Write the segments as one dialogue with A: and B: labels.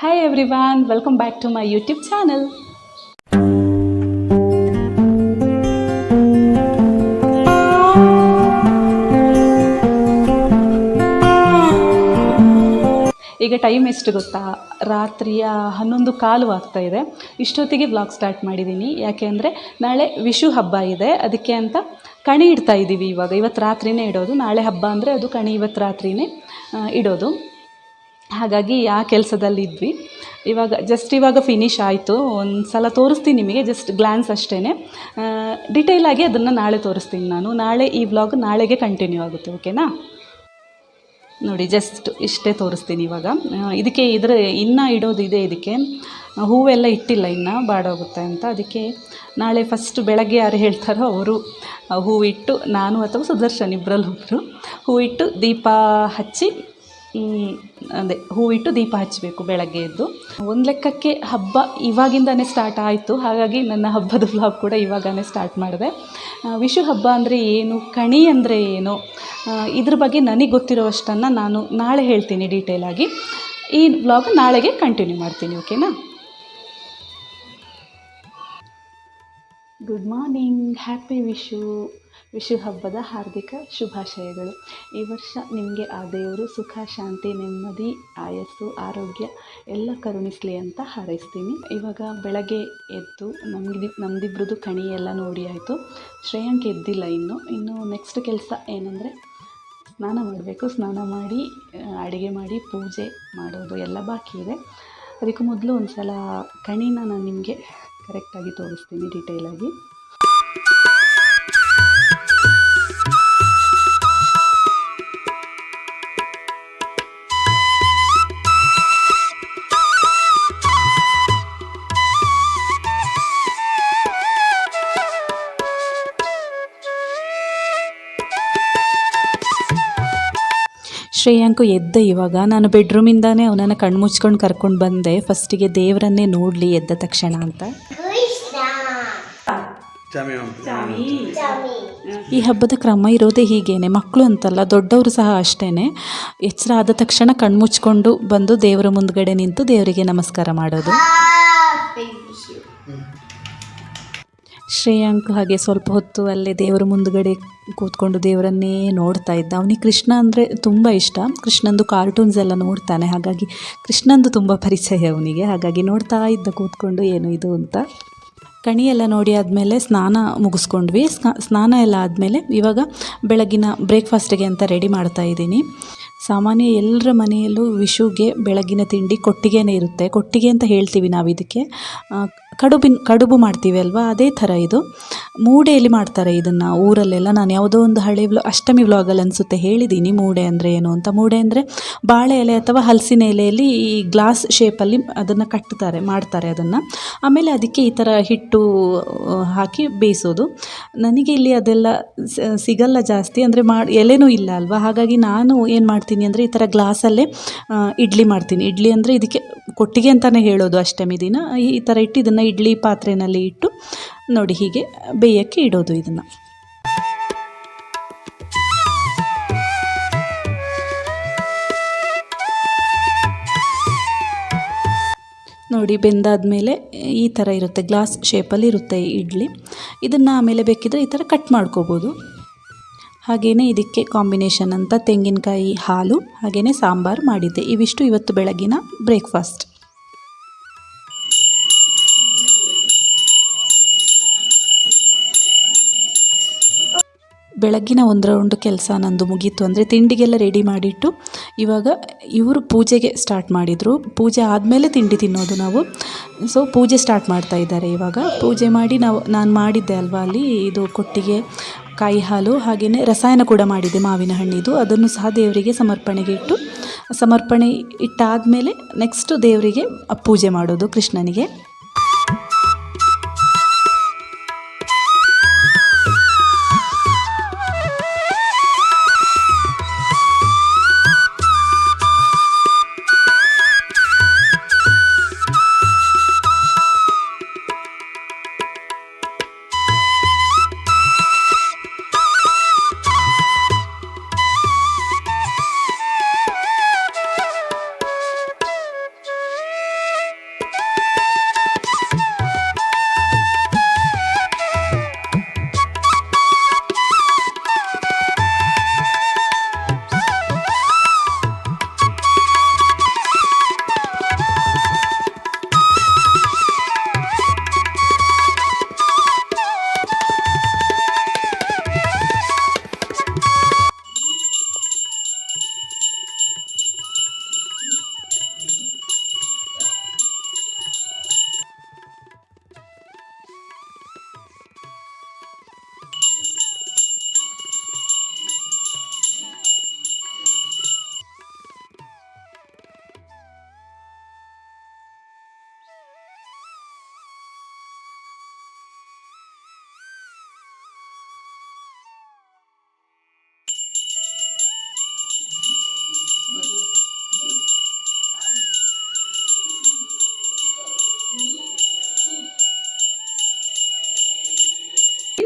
A: Hi everyone welcome back to my YouTube channel ಈಗ time ಎಷ್ಟು ಗೊತ್ತಾ? ರಾತ್ರಿಯ ಹನ್ನೊಂದು ಕಾಲು ಆಗ್ತಾ ಇದೆ. ಇಷ್ಟೊತ್ತಿಗೆ ವ್ಲಾಗ್ ಸ್ಟಾರ್ಟ್ ಮಾಡಿದ್ದೀನಿ ಯಾಕೆ ಅಂದರೆ ನಾಳೆ ವಿಶು ಹಬ್ಬ ಇದೆ. ಅದಕ್ಕೆ ಅಂತ ಕಣಿ ಇಡ್ತಾ ಇದ್ದೀವಿ ಇವಾಗ. ಇವತ್ತು ರಾತ್ರಿನೇ ಇಡೋದು. ನಾಳೆ ಹಬ್ಬ ಅಂದರೆ ಅದು ಕಣಿ ಇವತ್ತು ರಾತ್ರಿನೇ ಇಡೋದು. ಹಾಗಾಗಿ ಆ ಕೆಲಸದಲ್ಲಿ ಇದ್ವಿ ಇವಾಗ ಜಸ್ಟ್ ಇವಾಗ ಫಿನಿಶ್ ಆಯಿತು. ಒಂದು ಸಲ ತೋರಿಸ್ತೀನಿ ನಿಮಗೆ ಜಸ್ಟ್ ಗ್ಲ್ಯಾನ್ಸ್ ಅಷ್ಟೇ ಡಿಟೇಲಾಗಿ ಅದನ್ನು ನಾಳೆ ತೋರಿಸ್ತೀನಿ ನಾನು. ನಾಳೆ ಈ ವ್ಲಾಗ್ ನಾಳೆಗೆ ಕಂಟಿನ್ಯೂ ಆಗುತ್ತೆ ಓಕೆನಾ ನೋಡಿ ಜಸ್ಟ್ ಇಷ್ಟೇ ತೋರಿಸ್ತೀನಿ ಇವಾಗ. ಇದಕ್ಕೆ ಇದ್ರೆ ಇನ್ನೂ ಇಡೋದಿದೆ ಇದೆ ಇದಕ್ಕೆ. ಹೂವೆಲ್ಲ ಇಟ್ಟಿಲ್ಲ ಇನ್ನು, ಬಾಡೋಗುತ್ತೆ ಅಂತ. ಅದಕ್ಕೆ ನಾಳೆ ಫಸ್ಟ್ ಬೆಳಗ್ಗೆ ಯಾರು ಹೇಳ್ತಾರೋ ಅವರು ಹೂವಿಟ್ಟು ನಾನು ಅಥವಾ ಸುದರ್ಶನ್ ಇಬ್ಬರಲ್ಲಿ ಒಬ್ಬರು ಹೂವಿಟ್ಟು ದೀಪ ಹಚ್ಚಿ ಮ್, ಅದೇ ಹೂವಿಟ್ಟು ದೀಪ ಹಚ್ಚಬೇಕು ಬೆಳಗ್ಗೆ ಎದ್ದು. ಒಂದು ಲೆಕ್ಕಕ್ಕೆ ಹಬ್ಬ ಇವಾಗಿಂದನೇ ಸ್ಟಾರ್ಟ್ ಆಯಿತು. ಹಾಗಾಗಿ ನನ್ನ ಹಬ್ಬದ ವ್ಲಾಗ್ ಕೂಡ ಇವಾಗನೇ ಸ್ಟಾರ್ಟ್ ಮಾಡಿದೆ. ವಿಶು ಹಬ್ಬ ಅಂದರೆ ಏನು ಕಣಿ ಅಂದರೆ ಏನು ಇದ್ರ ಬಗ್ಗೆ ನನಗೆ ಗೊತ್ತಿರೋವಷ್ಟನ್ನು ನಾನು ನಾಳೆ ಹೇಳ್ತೀನಿ ಡೀಟೇಲಾಗಿ ಈ ವ್ಲಾಗ್ ನಾಳೆಗೆ ಕಂಟಿನ್ಯೂ ಮಾಡ್ತೀನಿ ಓಕೆನಾ good morning happy Vishu Vishu ಹಬ್ಬದ ಹಾರ್ದಿಕ ಶುಭಾಶಯಗಳು. ಈ ವರ್ಷ ನಿಮಗೆ ಆ ದೇವರು ಸುಖ, ಶಾಂತಿ, ನೆಮ್ಮದಿ, ಆಯಸ್ಸು, ಆರೋಗ್ಯ ಎಲ್ಲ ಕರುಣಿಸಲಿ ಅಂತ ಹಾರೈಸ್ತೀನಿ. ಇವಾಗ ಬೆಳಗ್ಗೆ ಎದ್ದು ನಮ್ದು ನಮ್ದಿಬ್ರದ್ದು ಕಣಿ ಎಲ್ಲ ನೋಡಿ ಆಯಿತು. ಶ್ರೇಯಾಂಕ್ ಎದ್ದಿಲ್ಲ ಇನ್ನು. ಇನ್ನು ನೆಕ್ಸ್ಟ್ ಕೆಲಸ ಏನಂದರೆ ಸ್ನಾನ ಮಾಡಬೇಕು. ಸ್ನಾನ ಮಾಡಿ, ಅಡುಗೆ ಮಾಡಿ, ಪೂಜೆ ಮಾಡೋದು ಎಲ್ಲ ಬಾಕಿ ಇದೆ. ಅದಕ್ಕೂ ಮೊದಲು ಒಂದು ಸಲ ಕಣಿನ ನಾನು ನಿಮಗೆ ಕರೆಕ್ಟಾಗಿ ತೋರಿಸ್ತೀನಿ ಡೀಟೇಲಾಗಿ ಶ್ರೇಯಾಂಕು ಎದ್ದ ಇವಾಗ ನಾನು ಬೆಡ್ರೂಮಿಂದಾನೇ ಅವನನ್ನು ಕಣ್ಣು ಮುಚ್ಕೊಂಡು ಕರ್ಕೊಂಡು ಬಂದೆ. ಫಸ್ಟಿಗೆ ದೇವರನ್ನೇ ನೋಡಲಿ ಎದ್ದ ತಕ್ಷಣ ಅಂತ.
B: ಚಾಮಿ
A: ಈ ಹಬ್ಬದ ಕ್ರಮ ಇರೋದೇ ಹೀಗೇನೆ. ಮಕ್ಕಳು ಅಂತಲ್ಲ ದೊಡ್ಡವರು ಸಹ ಅಷ್ಟೇ ಎಚ್ಚರ ಆದ ತಕ್ಷಣ ಕಣ್ಮುಚ್ಕೊಂಡು ಬಂದು ದೇವರ ಮುಂದ್ಗಡೆ ನಿಂತು ದೇವರಿಗೆ ನಮಸ್ಕಾರ ಮಾಡೋದು. ಶ್ರೇಯಾಂಕ್ ಹಾಗೆ ಸ್ವಲ್ಪ ಹೊತ್ತು ಅಲ್ಲೇ ದೇವರ ಮುಂದುಗಡೆ ಕೂತ್ಕೊಂಡು ದೇವರನ್ನೇ ನೋಡ್ತಾ ಇದ್ದ. ಅವನಿಗೆ ಕೃಷ್ಣ ಅಂದರೆ ತುಂಬ ಇಷ್ಟ. ಕೃಷ್ಣಂದು ಕಾರ್ಟೂನ್ಸ್ ಎಲ್ಲ ನೋಡ್ತಾನೆ. ಹಾಗಾಗಿ ಕೃಷ್ಣಂದು ತುಂಬ ಪರಿಚಯ ಅವನಿಗೆ. ಹಾಗಾಗಿ ನೋಡ್ತಾ ಇದ್ದ, ಕೂತ್ಕೊಂಡು ಏನು ಇದು ಅಂತ. ಕಣಿ ನೋಡಿ ಆದಮೇಲೆ ಸ್ನಾನ ಮುಗಿಸ್ಕೊಂಡ್ವಿ. ಸ್ನಾ, ಸ್ನಾನ ಎಲ್ಲ ಆದಮೇಲೆ ಇವಾಗ ಬೆಳಗಿನ ಬ್ರೇಕ್ಫಾಸ್ಟಿಗೆ ಅಂತ ರೆಡಿ ಮಾಡ್ತಾ ಇದ್ದೀನಿ. ಸಾಮಾನ್ಯ ಎಲ್ಲರ ಮನೆಯಲ್ಲೂ ವಿಶುಗೆ ಬೆಳಗಿನ ತಿಂಡಿ ಕೊಟ್ಟಿಗೆನೇ ಇರುತ್ತೆ. ಕೊಟ್ಟಿಗೆ ಅಂತ ಹೇಳ್ತೀವಿ ನಾವು ಇದಕ್ಕೆ. ಕಡುಬಿನ ಕಡುಬು ಮಾಡ್ತೀವಿ ಅಲ್ವಾ? ಅದೇ ಥರ ಇದು. ಮೂಡೆಯಲ್ಲಿ ಮಾಡ್ತಾರೆ ಇದನ್ನು ಊರಲ್ಲೆಲ್ಲ. ನಾನು ಯಾವುದೋ ಒಂದು ಹಳೆ ವ್ಲಾ, ಅಷ್ಟಮಿ ವ್ಲಾಗಲ್ಲಿ ಅನಿಸುತ್ತೆ. ಹೇಳಿದ್ದೀನಿ ಮೂಡೆ ಅಂದರೆ ಏನು ಅಂತ. ಮೂಡೆ ಅಂದರೆ ಬಾಳೆ ಎಲೆ ಅಥವಾ ಹಲಸಿನ ಎಲೆಯಲ್ಲಿ ಈ ಗ್ಲಾಸ್ ಶೇಪಲ್ಲಿ ಅದನ್ನು ಕಟ್ತಾರೆ, ಮಾಡ್ತಾರೆ ಅದನ್ನು. ಆಮೇಲೆ ಅದಕ್ಕೆ ಈ ಥರ ಹಿಟ್ಟು ಹಾಕಿ ಬೇಯಿಸೋದು. ನನಗೆ ಇಲ್ಲಿ ಅದೆಲ್ಲ ಸಿಗಲ್ಲ ಜಾಸ್ತಿ. ಅಂದರೆ ಮಾಡಿ ಎಲೆನೂ ಇಲ್ಲ ಅಲ್ವಾ? ಹಾಗಾಗಿ ನಾನು ಏನು ಮಾಡ್ತೀನಿ ಅಂದರೆ ಈ ಥರ ಗ್ಲಾಸಲ್ಲೇ ಇಡ್ಲಿ ಮಾಡ್ತೀನಿ. ಇಡ್ಲಿ ಅಂದರೆ ಇದಕ್ಕೆ ಕೊಟ್ಟಿಗೆ ಅಂತಲೇ ಹೇಳೋದು ಅಷ್ಟಮಿ ದಿನ ಈ ಥರ ಇಟ್ಟು ಇದನ್ನು ಇಡ್ಲಿ ಪಾತ್ರೆಯಲ್ಲಿ ಇಟ್ಟು ನೋಡಿ ಹೀಗೆ ಬೇಯಕ್ಕೆ ಇಡೋದು ಇದನ್ನು. ನೋಡಿ ಬೆಂದಾದಮೇಲೆ ಈ ಥರ ಇರುತ್ತೆ ಗ್ಲಾಸ್ ಶೇಪಲ್ಲಿ ಇರುತ್ತೆ ಇಡ್ಲಿ. ಇದನ್ನು ಆಮೇಲೆ ಬೇಕಿದ್ರೆ ಈ ಥರ ಕಟ್ ಮಾಡ್ಕೋಬೋದು. ಹಾಗೆಯೇ ಇದಕ್ಕೆ ಕಾಂಬಿನೇಷನ್ ಅಂತ ತೆಂಗಿನಕಾಯಿ ಹಾಲು ಹಾಗೆಯೇ ಸಾಂಬಾರು ಮಾಡಿದ್ದೆ. ಇವಿಷ್ಟು ಇವತ್ತು ಬೆಳಗಿನ ಬ್ರೇಕ್ಫಾಸ್ಟ್ ಬೆಳಗ್ಗಿನ ಒಂದು ರೌಂಡ್ ಕೆಲಸ ನಂದು ಮುಗೀತು ಅಂದರೆ ತಿಂಡಿಗೆಲ್ಲ ರೆಡಿ ಮಾಡಿಟ್ಟು ಇವಾಗ ಇವರು ಪೂಜೆಗೆ ಸ್ಟಾರ್ಟ್ ಮಾಡಿದರು. ಪೂಜೆ ಆದಮೇಲೆ ತಿಂಡಿ ತಿನ್ನೋದು ನಾವು. ಸೊ ಪೂಜೆ ಸ್ಟಾರ್ಟ್ ಮಾಡ್ತಾ ಇದ್ದಾರೆ ಇವಾಗ. ಪೂಜೆ ಮಾಡಿ ನಾವು, ನಾನು ಮಾಡಿದ್ದೆ ಅಲ್ವಾ ಅಲ್ಲಿ, ಇದು ಕೊಟ್ಟಿಗೆ ಕಾಯಿ ಹಾಲು ಹಾಗೆಯೇ ರಸಾಯನ ಕೂಡ ಮಾಡಿದೆ ಮಾವಿನ ಹಣ್ಣಿದು. ಅದನ್ನು ಸಹ ದೇವರಿಗೆ ಸಮರ್ಪಣೆಗೆ ಇಟ್ಟು, ಸಮರ್ಪಣೆ ಇಟ್ಟಾದಮೇಲೆ ನೆಕ್ಸ್ಟು ದೇವರಿಗೆ ಪೂಜೆ ಮಾಡೋದು ಕೃಷ್ಣನಿಗೆ.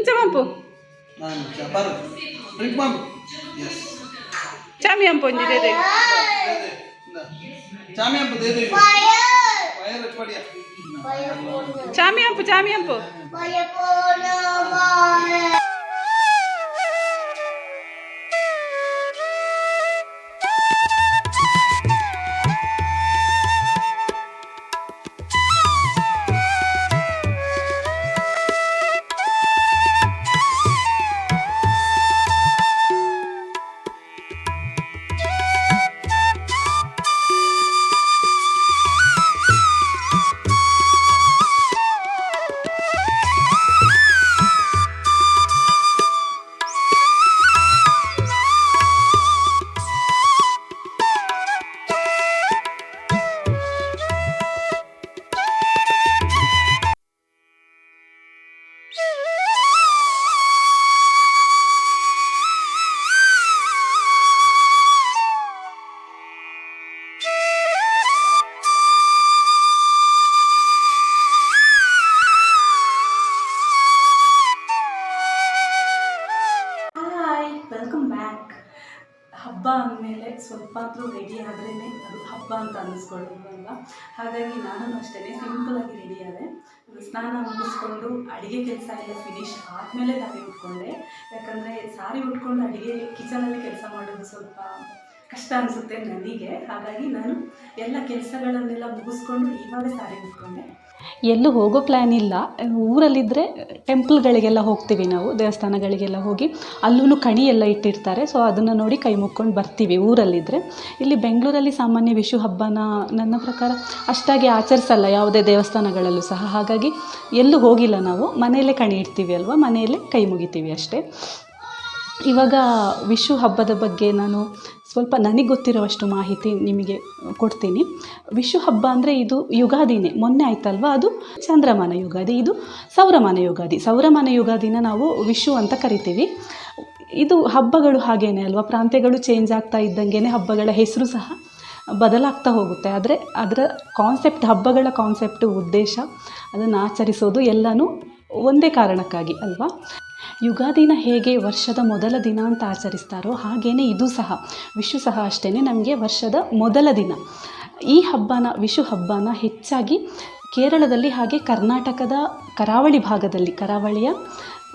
A: انت
B: ما بو ما يا بارو
A: ريك مام يس Chamiampu,
B: dede. Fire! Fire, Fire, Fire,
A: Fire, Fire, Fire, Fire, Fire, Fire, Fire, Fire, Fire, Fire, Fire, Fire, ಅಂದಮೇಲೆ ರೆಡಿ ಆದ್ರೇ ಅದು ಹಬ್ಬ ಅಂತ ಅನ್ನಿಸ್ಕೊಳ್ಳೋದು ಅಲ್ವಾ ಹಾಗಾಗಿ ನಾನು ಅಷ್ಟೇ ಸಿಂಪಲಾಗಿ ರೆಡಿ ಆದೆ. ಸ್ನಾನ ಮುಗಿಸ್ಕೊಂಡು ಅಡುಗೆ ಕೆಲಸ ಎಲ್ಲ ಫಿನಿಶ್ ಆದಮೇಲೆ ನಾನು ಉಟ್ಕೊಂಡೆ. ಯಾಕಂದರೆ ಸಾರಿ ಉಟ್ಕೊಂಡು ಅಡುಗೆ ಕಿಚನಲ್ಲಿ ಕೆಲಸ ಮಾಡೋದು ಸ್ವಲ್ಪ ಕಷ್ಟ ಅನಿಸುತ್ತೆ ನನಗೆ. ಹಾಗಾಗಿ ನಾನು ಎಲ್ಲ ಕೆಲಸಗಳನ್ನೆಲ್ಲ ಮುಗಿಸ್ಕೊಂಡು ಇವಾಗ ಸಾರಿ ಉಟ್ಕೊಂಡೆ. ಎಲ್ಲೂ ಹೋಗೋ ಪ್ಲ್ಯಾನ್ ಇಲ್ಲ. ಊರಲ್ಲಿದ್ದರೆ ಟೆಂಪಲ್ಗಳಿಗೆಲ್ಲ ಹೋಗ್ತೀವಿ ನಾವು, ದೇವಸ್ಥಾನಗಳಿಗೆಲ್ಲ ಹೋಗಿ. ಅಲ್ಲೂ ಕಣಿ ಎಲ್ಲ ಇಟ್ಟಿರ್ತಾರೆ ಸೊ ಅದನ್ನು ನೋಡಿ ಕೈ ಮುಕ್ಕೊಂಡು ಬರ್ತೀವಿ ಊರಲ್ಲಿದ್ದರೆ ಇಲ್ಲಿ ಬೆಂಗಳೂರಲ್ಲಿ ಸಾಮಾನ್ಯ ವಿಷು ಹಬ್ಬನ ನನ್ನ ಪ್ರಕಾರ ಅಷ್ಟಾಗಿ ಆಚರಿಸಲ್ಲ ಯಾವುದೇ ದೇವಸ್ಥಾನಗಳಲ್ಲೂ ಸಹ. ಹಾಗಾಗಿ ಎಲ್ಲೂ ಹೋಗಿಲ್ಲ ನಾವು. ಮನೆಯಲ್ಲೇ ಕಣಿ ಇಡ್ತೀವಿ ಅಲ್ವಾ? ಮನೆಯಲ್ಲೇ ಕೈ ಮುಗಿತೀವಿ ಅಷ್ಟೇ. ಇವಾಗ ವಿಷು ಹಬ್ಬದ ಬಗ್ಗೆ ನಾನು ಸ್ವಲ್ಪ ನನಗೆ ಗೊತ್ತಿರೋವಷ್ಟು ಮಾಹಿತಿ ನಿಮಗೆ ಕೊಡ್ತೀನಿ. ವಿಷು ಹಬ್ಬ ಅಂದರೆ ಇದು ಯುಗಾದಿನೇ. ಮೊನ್ನೆ ಆಯ್ತಲ್ವ ಅದು? ಚಂದ್ರಮಾನ ಯುಗಾದಿ. ಇದು ಸೌರಮಾನ ಯುಗಾದಿ. ಸೌರಮಾನ ಯುಗಾದಿನ ನಾವು ವಿಷು ಅಂತ ಕರಿತೀವಿ. ಇದು ಹಬ್ಬಗಳು ಹಾಗೇನೆ ಅಲ್ವಾ? ಪ್ರಾಂತ್ಯಗಳು ಚೇಂಜ್ ಆಗ್ತಾ ಇದ್ದಂಗೆ ಹಬ್ಬಗಳ ಹೆಸರು ಸಹ ಬದಲಾಗ್ತಾ ಹೋಗುತ್ತೆ. ಆದರೆ ಅದರ ಕಾನ್ಸೆಪ್ಟ್ ಹಬ್ಬಗಳ ಕಾನ್ಸೆಪ್ಟು ಉದ್ದೇಶ ಅದನ್ನು ಆಚರಿಸೋದು ಎಲ್ಲನೂ ಒಂದೇ ಕಾರಣಕ್ಕಾಗಿ ಅಲ್ವಾ? ಯುಗಾದಿನ ಹೇಗೆ ವರ್ಷದ ಮೊದಲ ದಿನ ಅಂತ ಆಚರಿಸ್ತಾರೋ ಹಾಗೇನೆ ಇದು ಸಹ. ವಿಶು ಸಹ ಅಷ್ಟೇ ನಮಗೆ ವರ್ಷದ ಮೊದಲ ದಿನ. ಈ ಹಬ್ಬನ ವಿಶು ಹಬ್ಬನ ಹೆಚ್ಚಾಗಿ ಕೇರಳದಲ್ಲಿ ಹಾಗೆ ಕರ್ನಾಟಕದ ಕರಾವಳಿ ಭಾಗದಲ್ಲಿ, ಕರಾವಳಿಯ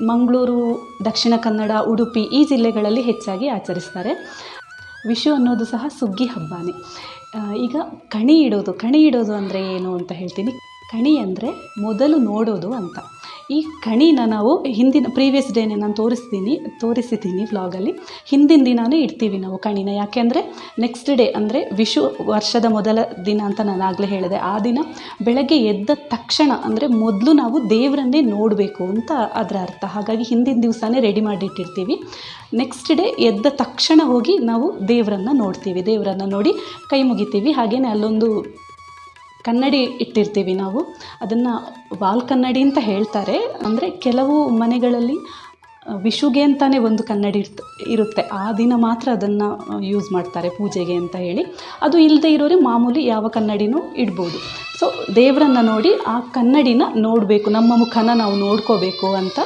A: ಮಂಗಳೂರು, ದಕ್ಷಿಣ ಕನ್ನಡ, ಉಡುಪಿ ಈ ಜಿಲ್ಲೆಗಳಲ್ಲಿ ಹೆಚ್ಚಾಗಿ ಆಚರಿಸ್ತಾರೆ. ವಿಶು ಅನ್ನೋದು ಸಹ ಸುಗ್ಗಿ ಹಬ್ಬನೇ. ಈಗ ಕಣಿ ಇಡೋದು ಕಣಿ ಇಡೋದು ಅಂದರೆ ಏನು ಅಂತ ಹೇಳ್ತೀನಿ. ಕಣಿ ಅಂದರೆ ಮೊದಲು ನೋಡೋದು ಅಂತ. ಈ ಕಣಿನ ನಾವು ಹಿಂದಿನ ಪ್ರೀವಿಯಸ್ ಡೇನೆ ನಾನು ತೋರಿಸ್ತೀನಿ, ತೋರಿಸಿದ್ದೀನಿ ವ್ಲಾಗಲ್ಲಿ ಹಿಂದಿನ ದಿನವೇ ಇಡ್ತೀವಿ ನಾವು ಕಣಿನ. ಯಾಕೆಂದರೆ ನೆಕ್ಸ್ಟ್ ಡೇ ಅಂದರೆ ವಿಶು ವರ್ಷದ ಮೊದಲ ದಿನ ಅಂತ ನಾನು ಆಗಲೇ ಹೇಳಿದೆ. ಆ ದಿನ ಬೆಳಗ್ಗೆ ಎದ್ದ ತಕ್ಷಣ ಅಂದರೆ ಮೊದಲು ನಾವು ದೇವರನ್ನೇ ನೋಡಬೇಕು ಅಂತ ಅದರ ಅರ್ಥ. ಹಾಗಾಗಿ ಹಿಂದಿನ ದಿವಸನೇ ರೆಡಿ ಮಾಡಿಟ್ಟಿರ್ತೀವಿ. ನೆಕ್ಸ್ಟ್ ಡೇ ಎದ್ದ ತಕ್ಷಣ ಹೋಗಿ ನಾವು ದೇವರನ್ನು ನೋಡ್ತೀವಿ. ದೇವರನ್ನು ನೋಡಿ ಕೈ ಮುಗಿತೀವಿ. ಹಾಗೆಯೇ ಅಲ್ಲೊಂದು ಕನ್ನಡಿ ಇಟ್ಟಿರ್ತೀವಿ ನಾವು. ಅದನ್ನು ವಾಲ್ ಕನ್ನಡಿ ಅಂತ ಹೇಳ್ತಾರೆ. ಅಂದರೆ ಕೆಲವು ಮನೆಗಳಲ್ಲಿ ವಿಶುಗೆ ಅಂತಲೇ ಒಂದು ಕನ್ನಡಿ ಇರ್ತ, ಇರುತ್ತೆ. ಆ ದಿನ ಮಾತ್ರ ಅದನ್ನು ಯೂಸ್ ಮಾಡ್ತಾರೆ ಪೂಜೆಗೆ ಅಂತ ಹೇಳಿ. ಅದು ಇಲ್ಲದೆ ಇರೋರೆ ಮಾಮೂಲಿ ಯಾವ ಕನ್ನಡಿನೂ ಇಡ್ಬೋದು. ಸೊ ದೇವರನ್ನು ನೋಡಿ ಆ ಕನ್ನಡಿನ ನೋಡಬೇಕು. ನಮ್ಮ ಮುಖನ ನಾವು ನೋಡ್ಕೋಬೇಕು ಅಂತ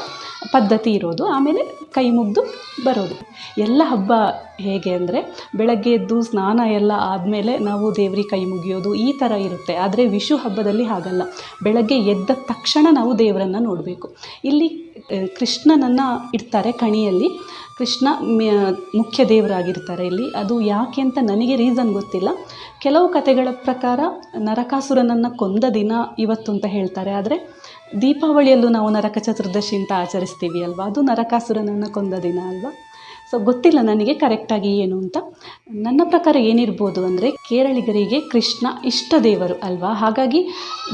A: ಪದ್ಧತಿ ಇರೋದು, ಆಮೇಲೆ ಕೈ ಮುಗ್ದು ಬರೋದು. ಎಲ್ಲ ಹಬ್ಬ ಹೇಗೆ ಅಂದರೆ, ಬೆಳಗ್ಗೆ ಎದ್ದು ಸ್ನಾನ ಎಲ್ಲ ಆದಮೇಲೆ ನಾವು ದೇವ್ರಿಗೆ ಕೈ ಮುಗಿಯೋದು ಈ ಥರ ಇರುತ್ತೆ. ಆದರೆ ವಿಷು ಹಬ್ಬದಲ್ಲಿ ಹಾಗಲ್ಲ. ಬೆಳಗ್ಗೆ ಎದ್ದ ತಕ್ಷಣ ನಾವು ದೇವರನ್ನು ನೋಡಬೇಕು. ಇಲ್ಲಿ ಕೃಷ್ಣನನ್ನು ಇಡ್ತಾರೆ ಕಣಿಯಲ್ಲಿ. ಕೃಷ್ಣ ಮುಖ್ಯ ದೇವರಾಗಿರ್ತಾರೆ ಇಲ್ಲಿ. ಅದು ಯಾಕೆ ಅಂತ ನನಗೆ ರೀಸನ್ ಗೊತ್ತಿಲ್ಲ. ಕೆಲವು ಕಥೆಗಳ ಪ್ರಕಾರ ನರಕಾಸುರನನ್ನು ಕೊಂದ ದಿನ ಇವತ್ತು ಅಂತ ಹೇಳ್ತಾರೆ. ಆದರೆ ದೀಪಾವಳಿಯಲ್ಲೂ ನಾವು ನರಕ ಚತುರ್ದಶಿ ಅಂತ ಆಚರಿಸ್ತೀವಿ ಅಲ್ವಾ? ಅದು ನರಕಾಸುರನನ್ನು ಕೊಂದ ದಿನ ಅಲ್ವಾ? ಸೊ ಗೊತ್ತಿಲ್ಲ ನನಗೆ ಕರೆಕ್ಟಾಗಿ ಏನು ಅಂತ. ನನ್ನ ಪ್ರಕಾರ ಏನಿರ್ಬೋದು ಅಂದರೆ ಕೇರಳಿಗರಿಗೆ ಕೃಷ್ಣ ಇಷ್ಟ ದೇವರು ಅಲ್ವಾ? ಹಾಗಾಗಿ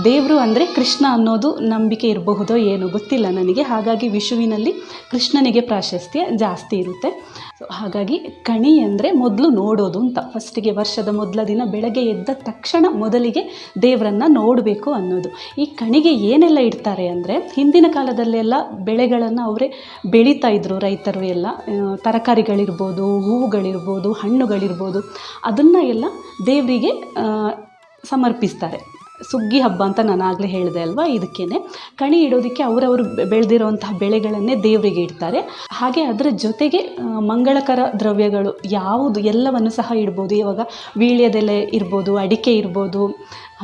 A: ದೇವರು ಅಂದರೆ ಕೃಷ್ಣ ಅನ್ನೋದು ನಂಬಿಕೆ ಇರಬಹುದೋ ಏನೋ ಗೊತ್ತಿಲ್ಲ ನನಗೆ. ಹಾಗಾಗಿ ವಿಷುವಿನಲ್ಲಿ ಕೃಷ್ಣನಿಗೆ ಪ್ರಾಶಸ್ತ್ಯ ಜಾಸ್ತಿ ಇರುತ್ತೆ. ಸೊ ಹಾಗಾಗಿ ಕಣಿ ಅಂದರೆ ಮೊದಲು ನೋಡೋದು ಅಂತ. ಫಸ್ಟಿಗೆ ವರ್ಷದ ಮೊದಲ ದಿನ ಬೆಳಗ್ಗೆ ಎದ್ದ ತಕ್ಷಣ ಮೊದಲಿಗೆ ದೇವರನ್ನು ನೋಡಬೇಕು ಅನ್ನೋದು. ಈ ಕಣಿಗೆ ಏನೆಲ್ಲ ಇಡ್ತಾರೆ ಅಂದರೆ ಹಿಂದಿನ ಕಾಲದಲ್ಲೆಲ್ಲ ಬೆಳೆಗಳನ್ನು ಅವರೇ ಬೆಳೀತಾ ಇದ್ರು ರೈತರು ಎಲ್ಲ. ಆ, ತರಕಾರಿಗಳಿರ್ಬೋದು, ಹೂವುಗಳಿರ್ಬೋದು, ಹಣ್ಣುಗಳಿರ್ಬೋದು, ಅದನ್ನು ಎಲ್ಲ ದೇವರಿಗೆ ಸಮರ್ಪಿಸ್ತಾರೆ. ಸುಗ್ಗಿ ಹಬ್ಬ ಅಂತ ನಾನು ಆಗಲೇ ಹೇಳಿದೆ ಅಲ್ವಾ ಇದಕ್ಕೇ ಕಣಿ ಇಡೋದಕ್ಕೆ ಅವರವರು ಬೆಳೆದಿರುವಂತಹ ಬೆಳೆಗಳನ್ನೇ ದೇವರಿಗೆ ಇಡ್ತಾರೆ. ಹಾಗೆ ಅದರ ಜೊತೆಗೆ ಮಂಗಳಕರ ದ್ರವ್ಯಗಳು ಯಾವುದು ಎಲ್ಲವನ್ನು ಸಹ ಇಡ್ಬೋದು. ಇವಾಗ ವೀಳ್ಯದೆಲೆ ಇರ್ಬೋದು, ಅಡಿಕೆ ಇರ್ಬೋದು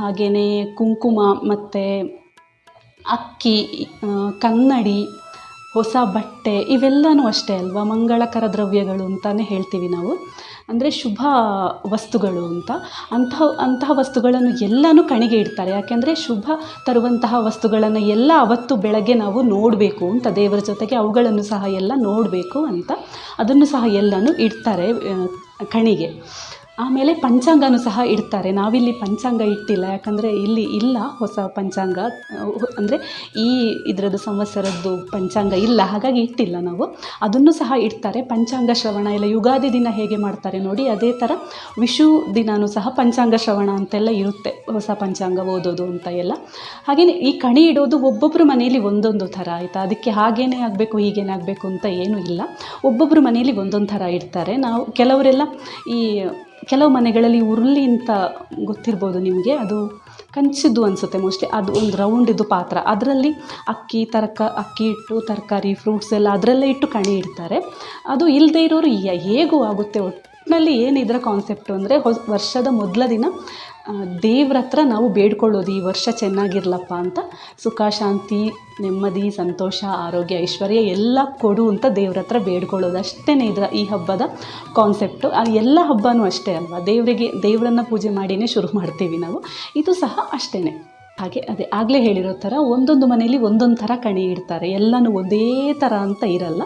A: ಹಾಗೆಯೇ ಕುಂಕುಮ ಮತ್ತು ಅಕ್ಕಿ ಕನ್ನಡಿ ಹೊಸ ಬಟ್ಟೆ ಇವೆಲ್ಲನೂ ಅಷ್ಟೇ ಅಲ್ವಾ? ಮಂಗಳಕರ ದ್ರವ್ಯಗಳು ಅಂತಲೇ ಹೇಳ್ತೀವಿ ನಾವು. ಅಂದರೆ ಶುಭ ವಸ್ತುಗಳು ಅಂತ. ಅಂತಹ ಅಂತಹ ವಸ್ತುಗಳನ್ನು ಎಲ್ಲನೂ ಕಣಿಗೆ ಇಡ್ತಾರೆ. ಯಾಕೆಂದರೆ ಶುಭ ತರುವಂತಹ ವಸ್ತುಗಳನ್ನು ಎಲ್ಲ ಅವತ್ತು ಬೆಳಗ್ಗೆ ನಾವು ನೋಡಬೇಕು ಅಂತ, ದೇವರ ಜೊತೆಗೆ ಅವುಗಳನ್ನು ಸಹ ಎಲ್ಲ ನೋಡಬೇಕು ಅಂತ. ಅದನ್ನು ಸಹ ಎಲ್ಲನೂ ಇಡ್ತಾರೆ ಕಣಿಗೆ ಆಮೇಲೆ ಪಂಚಾಂಗನೂ ಸಹ ಇಡ್ತಾರೆ. ನಾವಿಲ್ಲಿ ಪಂಚಾಂಗ ಇಟ್ಟಿಲ್ಲ. ಯಾಕಂದರೆ ಇಲ್ಲಿ ಇಲ್ಲ ಹೊಸ ಪಂಚಾಂಗ. ಅಂದರೆ ಈ ಇದರದ್ದು ಸಂವತ್ಸರದ್ದು ಪಂಚಾಂಗ ಇಲ್ಲ. ಹಾಗಾಗಿ ಇಟ್ಟಿಲ್ಲ ನಾವು. ಅದನ್ನು ಸಹ ಇಡ್ತಾರೆ. ಪಂಚಾಂಗ ಶ್ರವಣ ಇಲ್ಲ. ಯುಗಾದಿ ದಿನ ಹೇಗೆ ಮಾಡ್ತಾರೆ ನೋಡಿ, ಅದೇ ಥರ ವಿಷು ದಿನವೂ ಸಹ ಪಂಚಾಂಗ ಶ್ರವಣ ಅಂತೆಲ್ಲ ಇರುತ್ತೆ. ಹೊಸ ಪಂಚಾಂಗ ಓದೋದು ಅಂತ ಎಲ್ಲ. ಹಾಗೆಯೇ ಈ ಕಣಿ ಇಡೋದು ಒಬ್ಬೊಬ್ಬರು ಮನೆಯಲ್ಲಿ ಒಂದೊಂದು ಥರ ಆಯಿತಾ? ಅದಕ್ಕೆ ಹಾಗೇನೇ ಆಗಬೇಕು, ಹೀಗೇನೇ ಆಗಬೇಕು ಅಂತ ಏನೂ ಇಲ್ಲ. ಒಬ್ಬೊಬ್ಬರು ಮನೆಯಲ್ಲಿ ಒಂದೊಂದು ಥರ ಇಡ್ತಾರೆ. ನಾವು ಕೆಲವರೆಲ್ಲ ಈ ಕೆಲವು ಮನೆಗಳಲ್ಲಿ ಉರುಳಿ ಅಂತ ಗೊತ್ತಿರ್ಬೋದು ನಿಮಗೆ, ಅದು ಕಂಚಿದ್ದು ಅನಿಸುತ್ತೆ ಮೋಸ್ಟ್ಲಿ ಅದು ಒಂದು ರೌಂಡ್ ಇದು ಪಾತ್ರ. ಅದರಲ್ಲಿ ಅಕ್ಕಿ, ತರಕ, ಅಕ್ಕಿ ಇಟ್ಟು ತರಕಾರಿ ಫ್ರೂಟ್ಸ್ ಎಲ್ಲ ಅದರಲ್ಲೇ ಇಟ್ಟು ಕಣಿ ಇಡ್ತಾರೆ. ಅದು ಇಲ್ಲದೆ ಇರೋರು ಹೇಗೂ ಆಗುತ್ತೆ? ಒಟ್ಟಿನಲ್ಲಿ ಏನಿದ್ರ ಕಾನ್ಸೆಪ್ಟು ಅಂದರೆ ಹೊಸ ವರ್ಷದ ಮೊದಲ ದಿನ ದೇವ್ರ ಹತ್ರ ನಾವು ಬೇಡ್ಕೊಳ್ಳೋದು ಈ ವರ್ಷ ಚೆನ್ನಾಗಿರ್ಲಪ್ಪ ಅಂತ. ಸುಖ, ಶಾಂತಿ, ನೆಮ್ಮದಿ, ಸಂತೋಷ, ಆರೋಗ್ಯ, ಐಶ್ವರ್ಯ ಎಲ್ಲ ಕೊಡು ಅಂತ ದೇವ್ರ ಹತ್ರ ಬೇಡ್ಕೊಳ್ಳೋದು. ಅಷ್ಟೇ ಇದರ ಈ ಹಬ್ಬದ ಕಾನ್ಸೆಪ್ಟು ಆ ಎಲ್ಲ ಹಬ್ಬನೂ ಅಷ್ಟೇ ಅಲ್ವಾ? ದೇವರಿಗೆ, ದೇವರನ್ನ ಪೂಜೆ ಮಾಡಿನೇ ಶುರು ಮಾಡ್ತೀವಿ ನಾವು. ಇದು ಸಹ ಅಷ್ಟೇ ಹಾಗೆ ಅದೇ ಆಗಲೇ ಹೇಳಿರೋ ಥರ ಒಂದೊಂದು ಮನೆಯಲ್ಲಿ ಒಂದೊಂದು ಥರ ಕಣಿ ಇಡ್ತಾರೆ. ಎಲ್ಲನೂ ಒಂದೇ ಥರ ಅಂತ ಇರಲ್ಲ.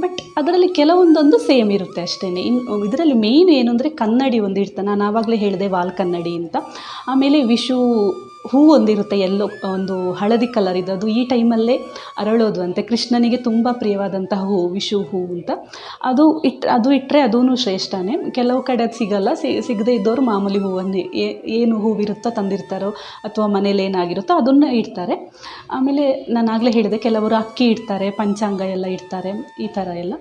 A: ಬಟ್ ಅದರಲ್ಲಿ ಕೆಲವೊಂದೊಂದು ಸೇಮ್ ಇರುತ್ತೆ ಅಷ್ಟೇ ಇನ್ನು ಇದರಲ್ಲಿ ಮೇಯ್ನ್ ಏನು ಅಂದರೆ ಕನ್ನಡಿ ಒಂದು ಇಡ್ತಾನೆ ನಾನು ಆವಾಗಲೇ ಹೇಳಿದೆ ವಾಲ್ ಕನ್ನಡಿ ಅಂತ. ಆಮೇಲೆ ವಿಷು ಹೂ ಒಂದಿರುತ್ತೆ, ಎಲ್ಲೋ ಒಂದು ಹಳದಿ ಕಲರ್ ಇದು ಅದು ಈ ಟೈಮಲ್ಲೇ ಅರಳೋದು ಅಂತೆ. ಕೃಷ್ಣನಿಗೆ ತುಂಬ ಪ್ರಿಯವಾದಂತಹ ಹೂ ವಿಷು ಹೂ ಅಂತ. ಅದು ಇಟ್, ಅದು ಇಟ್ಟರೆ ಅದೂ ಶ್ರೇಷ್ಠನೇ. ಕೆಲವು ಕಡೆ ಅದು ಸಿಗಲ್ಲ. ಸಿಗದೆ ಇದ್ದವರು ಮಾಮೂಲಿ ಹೂವನ್ನೇ. ಏನು ಹೂವಿರುತ್ತೋ ತಂದಿರ್ತಾರೋ ಅಥವಾ ಮನೇಲಿ ಏನಾಗಿರುತ್ತೋ ಅದನ್ನು ಇಡ್ತಾರೆ. ಆಮೇಲೆ ಆಗಲೇ ಹೇಳಿದೆ, ಕೆಲವರು ಅಕ್ಕಿ ಇಡ್ತಾರೆ, ಪಂಚಾಂಗ ಎಲ್ಲ ಇಡ್ತಾರೆ, ಈ ಥರ ಎಲ್ಲ.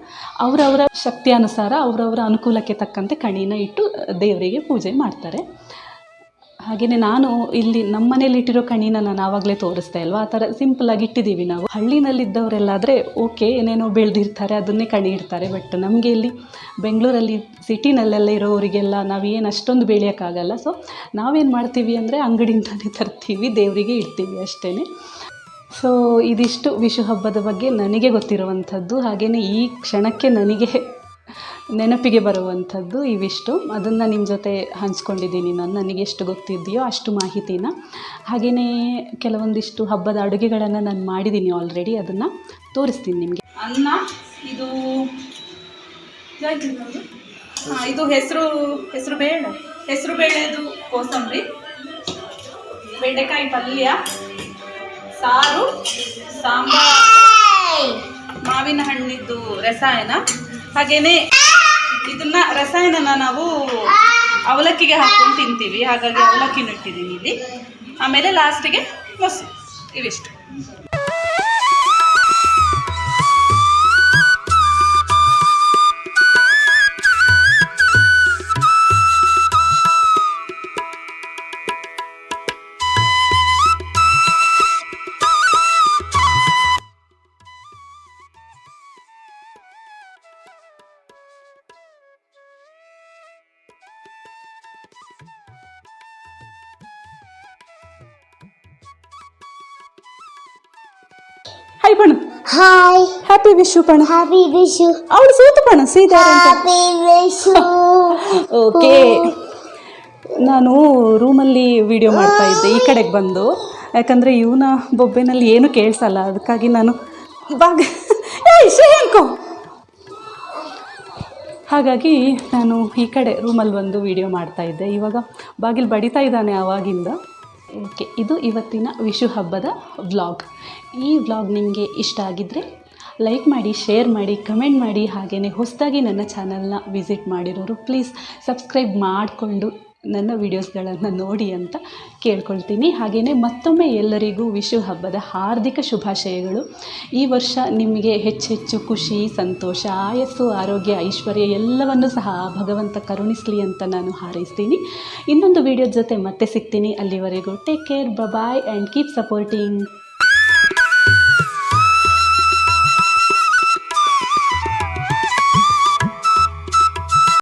A: ಅವರವರ ಶಕ್ತಿ ಅನುಸಾರ ಅವರವರ ಅನುಕೂಲಕ್ಕೆ ತಕ್ಕಂತೆ ಕಣಿನ ಇಟ್ಟು ದೇವರಿಗೆ ಪೂಜೆ ಮಾಡ್ತಾರೆ. ಹಾಗೆಯೇ ನಾನು ಇಲ್ಲಿ ನಮ್ಮ ಮನೇಲಿ ಇಟ್ಟಿರೋ ಕಣ್ಣಿನ ನಾನು ಆವಾಗಲೇ ತೋರಿಸ್ತಾ ಅಲ್ವಾ ಆ ಥರ ಸಿಂಪಲಾಗಿ ಇಟ್ಟಿದ್ದೀವಿ ನಾವು. ಹಳ್ಳಿನಲ್ಲಿದ್ದವರೆಲ್ಲಾದರೆ ಓಕೆ ಏನೇನೋ ಬೆಳೆದಿರ್ತಾರೆ, ಅದನ್ನೇ ಕಣಿ ಇಡ್ತಾರೆ. ಬಟ್ ನಮಗೆ ಇಲ್ಲಿ ಬೆಂಗಳೂರಲ್ಲಿ ಸಿಟಿನಲ್ಲೆಲ್ಲ ಇರೋರಿಗೆಲ್ಲ ನಾವೇನು ಅಷ್ಟೊಂದು ಬೆಳೆಯೋಕ್ಕಾಗಲ್ಲ ಸೊ ನಾವೇನು ಮಾಡ್ತೀವಿ ಅಂದರೆ ಅಂಗಡಿಯಿಂದಲೇ ತರ್ತೀವಿ, ದೇವರಿಗೆ ಇಡ್ತೀವಿ ಅಷ್ಟೇ ಸೊ ಇದಿಷ್ಟು ವಿಷು ಹಬ್ಬದ ಬಗ್ಗೆ ನನಗೆ ಗೊತ್ತಿರುವಂಥದ್ದು. ಹಾಗೆಯೇ ಈ ಕ್ಷಣಕ್ಕೆ ನನಗೆ ನೆನಪಿಗೆ ಬರುವಂಥದ್ದು ಇವಿಷ್ಟು. ಅದನ್ನು ನಿಮ್ಮ ಜೊತೆ ಹಂಚ್ಕೊಂಡಿದ್ದೀನಿ ನಾನು. ನನಗೆ ಎಷ್ಟು ಗೊತ್ತಿದೆಯೋ ಅಷ್ಟು ಮಾಹಿತಿನ. ಹಾಗೆಯೇ ಕೆಲವೊಂದಿಷ್ಟು ಹಬ್ಬದ ಅಡುಗೆಗಳನ್ನು ನಾನು ಮಾಡಿದ್ದೀನಿ ಆಲ್ರೆಡಿ ಅದನ್ನು ತೋರಿಸ್ತೀನಿ ನಿಮಗೆ.
C: ಅನ್ನ, ಇದು ಇದು ಹೆಸರು ಹೆಸರು ಬೇಳೆ. ಹೆಸರು ಬೇಳೆದು ಕೋಸಂಬರಿ. ಬೆಂಡೆಕಾಯಿ ಪಲ್ಯ, ಸಾರು, ಸಾಂಬಾರು. ಮಾವಿನ ಹಣ್ಣಿದ್ದು ರಸಾಯನ. ಹಾಗೇನೆ ಇದನ್ನ ರಸಾಯನನ ನಾವು ಅವಲಕ್ಕಿಗೆ ಹಾಕೊಂಡು ತಿಂತೀವಿ. ಹಾಗಾಗಿ ಅವಲಕ್ಕಿನೂ ಇಟ್ಟಿದ್ದೀನಿ ಇಲ್ಲಿ. ಆಮೇಲೆ ಲಾಸ್ಟಿಗೆ ಮೊಸರು. ಇವಿಷ್ಟು.
A: ಹ್ಯಾಪಿ ವಿಶು ಪಣ
D: ಹ್ಯಾಪಿ ವಿಶು
A: ಅವಳು ಸೋತು ಪಣ
D: ಸೀತಾ.
A: ಓಕೆ ನಾನು ರೂಮಲ್ಲಿ ವಿಡಿಯೋ ಮಾಡ್ತಾ ಇದ್ದೆ ಈ ಕಡೆಗೆ ಬಂದು. ಯಾಕಂದರೆ ಇವನ ಬೊಬ್ಬೆನಲ್ಲಿ ಏನು ಕೇಳಿಸಲ್ಲ ಅದಕ್ಕಾಗಿ ನಾನು ಬಾಗ ಶ್ರೇಯಾಂಕು ಹಾಗಾಗಿ ನಾನು ಈ ಕಡೆ ರೂಮಲ್ಲಿ ಬಂದು ವಿಡಿಯೋ ಮಾಡ್ತಾ ಇದ್ದೆ. ಇವಾಗ ಬಾಗಿಲು ಬಡಿತಾ ಇದ್ದಾನೆ ಆವಾಗಿಂದ. ಓಕೆ ಇದು ಇವತ್ತಿನ ವಿಶು ಹಬ್ಬದ ವ್ಲಾಗ್ ಈ ವ್ಲಾಗ್ ನಿಮಗೆ ಇಷ್ಟ ಆಗಿದ್ದರೆ ಲೈಕ್ ಮಾಡಿ ಶೇರ್ ಮಾಡಿ ಕಮೆಂಟ್ ಮಾಡಿ ಹಾಗೇ ಹೊಸದಾಗಿ ನನ್ನ ಚಾನಲ್ನ ವಿಸಿಟ್ ಮಾಡಿರೋರು ಪ್ಲೀಸ್ ಸಬ್ಸ್ಕ್ರೈಬ್ ಮಾಡಿಕೊಂಡು ನನ್ನ ವಿಡಿಯೋಸ್ಗಳನ್ನು ನೋಡಿ ಅಂತ ಕೇಳ್ಕೊಳ್ತೀನಿ. ಹಾಗೆಯೇ ಮತ್ತೊಮ್ಮೆ ಎಲ್ಲರಿಗೂ ವಿಶು ಹಬ್ಬದ ಹಾರ್ದಿಕ ಶುಭಾಶಯಗಳು. ಈ ವರ್ಷ ನಿಮಗೆ ಹೆಚ್ಚೆಚ್ಚು ಖುಷಿ, ಸಂತೋಷ, ಆಯಸ್ಸು, ಆರೋಗ್ಯ, ಐಶ್ವರ್ಯ ಎಲ್ಲವನ್ನು ಸಹ ಭಗವಂತ ಕರುಣಿಸಲಿ ಅಂತ ನಾನು ಹಾರೈಸ್ತೀನಿ. ಇನ್ನೊಂದು ವಿಡಿಯೋದ ಜೊತೆ ಮತ್ತೆ ಸಿಗ್ತೀನಿ. ಅಲ್ಲಿವರೆಗೂ take care bye and keep supporting